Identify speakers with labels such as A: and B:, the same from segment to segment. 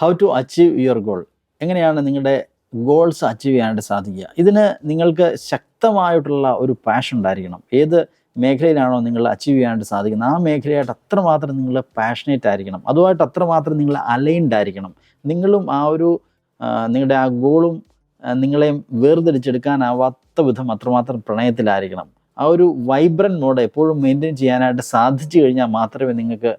A: How to achieve your goal എങ്ങനെയാണ് നിങ്ങളുടെ goals achieve ചെയ്യാനായിട്ട് സാധിക്കുക? ഇതിന് നിങ്ങൾക്ക് ശക്തമായിട്ടുള്ള ഒരു പാഷൻ ഉണ്ടായിരിക്കണം. ഏത് മേഖലയിലാണോ നിങ്ങൾ അച്ചീവ് ചെയ്യാനായിട്ട് സാധിക്കുന്നത് ആ മേഖലയായിട്ട് അത്രമാത്രം നിങ്ങൾ പാഷനേറ്റ് ആയിരിക്കണം. അതുമായിട്ട് അത്രമാത്രം നിങ്ങൾ അലൈൻഡ് ആയിരിക്കണം. നിങ്ങളും ആ ഒരു നിങ്ങളുടെ ആ ഗോളും നിങ്ങളെയും വേർതിരിച്ചെടുക്കാനാവാത്ത വിധം അത്രമാത്രം പ്രണയത്തിലായിരിക്കണം. ആ ഒരു വൈബ്രന്റ് മോഡ് എപ്പോഴും മെയിന്റെയിൻ ചെയ്യാനായിട്ട് സാധിച്ചു കഴിഞ്ഞാൽ മാത്രമേ നിങ്ങൾക്ക്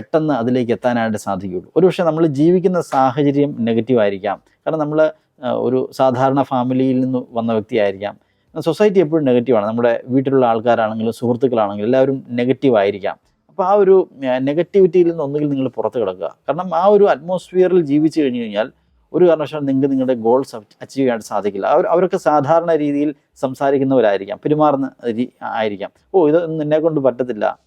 A: പെട്ടെന്ന് അതിലേക്ക് എത്താനായിട്ട് സാധിക്കുകയുള്ളൂ. ഒരുപക്ഷെ നമ്മൾ ജീവിക്കുന്ന സാഹചര്യം നെഗറ്റീവ് ആയിരിക്കാം. കാരണം നമ്മൾ ഒരു സാധാരണ ഫാമിലിയിൽ നിന്ന് വന്ന വ്യക്തിയായിരിക്കാം. സൊസൈറ്റി എപ്പോഴും നെഗറ്റീവാണ് നമ്മുടെ വീട്ടിലുള്ള ആൾക്കാരാണെങ്കിലും സുഹൃത്തുക്കളാണെങ്കിലും എല്ലാവരും നെഗറ്റീവ് ആയിരിക്കാം. അപ്പോൾ ആ ഒരു നെഗറ്റിവിറ്റിയിൽ നിന്ന് ഒന്നുകിൽ നിങ്ങൾ പുറത്ത് കിടക്കുക. കാരണം ആ ഒരു അറ്റ്മോസ്ഫിയറിൽ ജീവിച്ചു കഴിഞ്ഞു കഴിഞ്ഞാൽ ഒരു കാരണവശാലും നിങ്ങൾക്ക് നിങ്ങളുടെ ഗോൾസ് അച്ചീവ് ചെയ്യാൻ സാധിക്കില്ല. അവർ അവരൊക്കെ സാധാരണ രീതിയിൽ സംസാരിക്കുന്നവരായിരിക്കാം. പെരുമാറുന്ന ആയിരിക്കാം. ഓ ഇത് നിന്നെ കൊണ്ട് പറ്റത്തില്ല.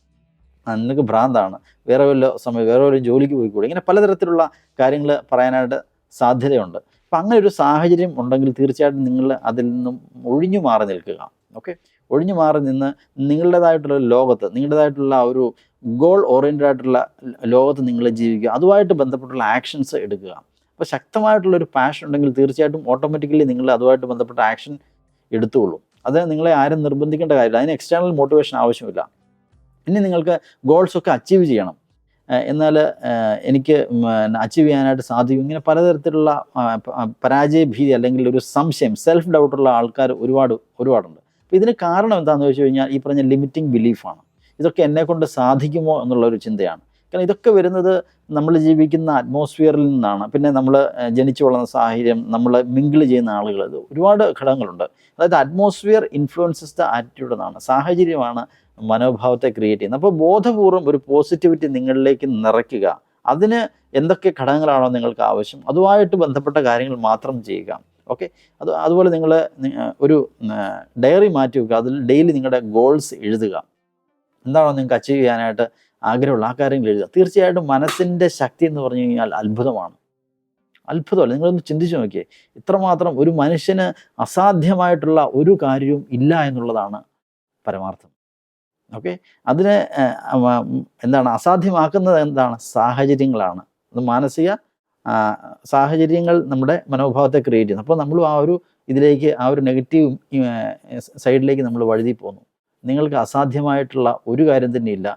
A: നിനക്ക് ഭ്രാന്താണ്. വേറെ വല്ല സമയം വേറെ വല്ല ജോലിക്ക് പോയിക്കൂടെ? ഇങ്ങനെ പലതരത്തിലുള്ള കാര്യങ്ങൾ പറയാനായിട്ട് സാധ്യതയുണ്ട്. അപ്പം അങ്ങനെ ഒരു സാഹചര്യം ഉണ്ടെങ്കിൽ തീർച്ചയായിട്ടും നിങ്ങൾ അതിൽ നിന്നും ഒഴിഞ്ഞു മാറി നിൽക്കുക. ഓക്കെ? ഒഴിഞ്ഞു മാറി നിന്ന് നിങ്ങളുടേതായിട്ടുള്ള ലോകത്ത് നിങ്ങളുടേതായിട്ടുള്ള ഒരു ഗോൾ ഓറിയന്റഡ് ആയിട്ടുള്ള ലോകത്ത് നിങ്ങൾ ജീവിക്കുക. അതുമായിട്ട് ബന്ധപ്പെട്ടുള്ള ആക്ഷൻസ് എടുക്കുക. അപ്പോൾ ശക്തമായിട്ടുള്ള ഒരു പാഷൻ ഉണ്ടെങ്കിൽ തീർച്ചയായിട്ടും ഓട്ടോമാറ്റിക്കലി നിങ്ങൾ അതുമായിട്ട് ബന്ധപ്പെട്ട ആക്ഷൻ എടുത്തുകൊള്ളൂ. അത് നിങ്ങളെ ആരും നിർബന്ധിക്കേണ്ട കാര്യമില്ല. അതിന് എക്സ്റ്റേണൽ മോട്ടിവേഷൻ ആവശ്യമില്ല. ഇനി നിങ്ങൾക്ക് ഗോൾസൊക്കെ അച്ചീവ് ചെയ്യണം. എന്നാൽ എനിക്ക് അച്ചീവ് ചെയ്യാനായിട്ട് സാധിക്കും. ഇങ്ങനെ പലതരത്തിലുള്ള പരാജയ ഭീതി അല്ലെങ്കിൽ ഒരു സംശയം സെൽഫ് ഡൗട്ടുള്ള ആൾക്കാർ ഒരുപാട് ഒരുപാടുണ്ട്. അപ്പോൾ ഇതിന് കാരണം എന്താണെന്ന് വെച്ച് കഴിഞ്ഞാൽ ഈ പറഞ്ഞ ലിമിറ്റിംഗ് ബിലീഫാണ് ഇതൊക്കെ എന്നെക്കൊണ്ട് സാധിക്കുമോ എന്നുള്ള ഒരു ചിന്തയാണ്. കാരണം ഇതൊക്കെ വരുന്നത് നമ്മൾ ജീവിക്കുന്ന അറ്റ്മോസ്ഫിയറിൽ നിന്നാണ്. പിന്നെ നമ്മൾ ജനിച്ചു വളർന്ന സാഹചര്യം നമ്മൾ മിങ്കിൾ ചെയ്യുന്ന ആളുകൾ ഇത് ഒരുപാട് ഘടകങ്ങളുണ്ട്. അതായത് അറ്റ്മോസ്ഫിയർ ഇൻഫ്ലുവൻസസ് ദ ആറ്റിറ്റ്യൂഡ് എന്നാണ്. സാഹചര്യമാണ് മനോഭാവത്തെ ക്രിയേറ്റ് ചെയ്യുന്നത്. അപ്പോൾ ബോധപൂർവം ഒരു പോസിറ്റിവിറ്റി നിങ്ങളിലേക്ക് നിറയ്ക്കുക. അതിന് എന്തൊക്കെ ഘടകങ്ങളാണോ നിങ്ങൾക്ക് ആവശ്യം അതുമായിട്ട് ബന്ധപ്പെട്ട കാര്യങ്ങൾ മാത്രം ചെയ്യുക. ഓക്കെ? അത് അതുപോലെ നിങ്ങൾ ഒരു ഡയറി മാറ്റി വെക്കുക. അതിൽ ഡെയിലി നിങ്ങളുടെ ഗോൾസ് എഴുതുക. എന്താണോ നിങ്ങൾക്ക് അച്ചീവ് ചെയ്യാനായിട്ട് ആഗ്രഹമുള്ള ആ കാര്യങ്ങൾ എഴുതുക. തീർച്ചയായിട്ടും മനസ്സിന്റെ ശക്തി എന്ന് പറഞ്ഞു കഴിഞ്ഞാൽ അത്ഭുതമാണ്. അത്ഭുതമല്ല. നിങ്ങളൊന്ന് ചിന്തിച്ചു നോക്കിയേ. ഇത്രമാത്രം ഒരു മനുഷ്യന് അസാധ്യമായിട്ടുള്ള ഒരു കാര്യവും ഇല്ല എന്നുള്ളതാണ് പരമാർത്ഥം. ഓക്കെ? അതിനെ എന്താണ് അസാധ്യമാക്കുന്നത് എന്താണ്? സാഹചര്യങ്ങളാണ്. അത് മാനസിക സാഹചര്യങ്ങൾ നമ്മുടെ മനോഭാവത്തെ ക്രിയേറ്റ് ചെയ്യുന്നു. അപ്പോൾ നമ്മളും ആ ഒരു ഇതിലേക്ക് ആ ഒരു നെഗറ്റീവ് സൈഡിലേക്ക് നമ്മൾ വഴുതി പോകുന്നു നിങ്ങൾക്ക് അസാധ്യമായിട്ടുള്ള ഒരു കാര്യം തന്നെ ഇല്ല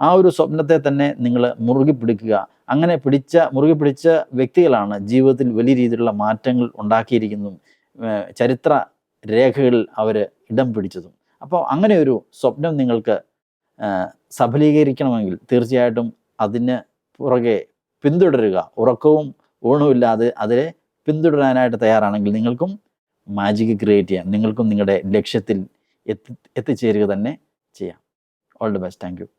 A: ആ ഒരു സ്വപ്നത്തെ തന്നെ നിങ്ങൾ മുറുകി പിടിക്കുക. അങ്ങനെ പിടിച്ച മുറുകി പിടിച്ച വ്യക്തികളാണ് ജീവിതത്തിൽ വലിയ രീതിയിലുള്ള മാറ്റങ്ങൾ ഉണ്ടാക്കിയിരിക്കുന്നതും ചരിത്ര രേഖകളിൽ അവർ ഇടം പിടിച്ചതും. അപ്പോൾ അങ്ങനെ ഒരു സ്വപ്നം നിങ്ങൾക്ക് സഫലീകരിക്കണമെങ്കിൽ തീർച്ചയായിട്ടും അതിന് പുറകെ പിന്തുടരുക. ഉറക്കവും ഊണുമില്ലാതെ അതിനെ പിന്തുടരാനായിട്ട് തയ്യാറാണെങ്കിൽ നിങ്ങൾക്കും മാജിക് ക്രിയേറ്റ് ചെയ്യാം. നിങ്ങൾക്കും നിങ്ങളുടെ ലക്ഷ്യത്തിൽ എത്തി എത്തിച്ചേരുക തന്നെ ചെയ്യാം. All the best thank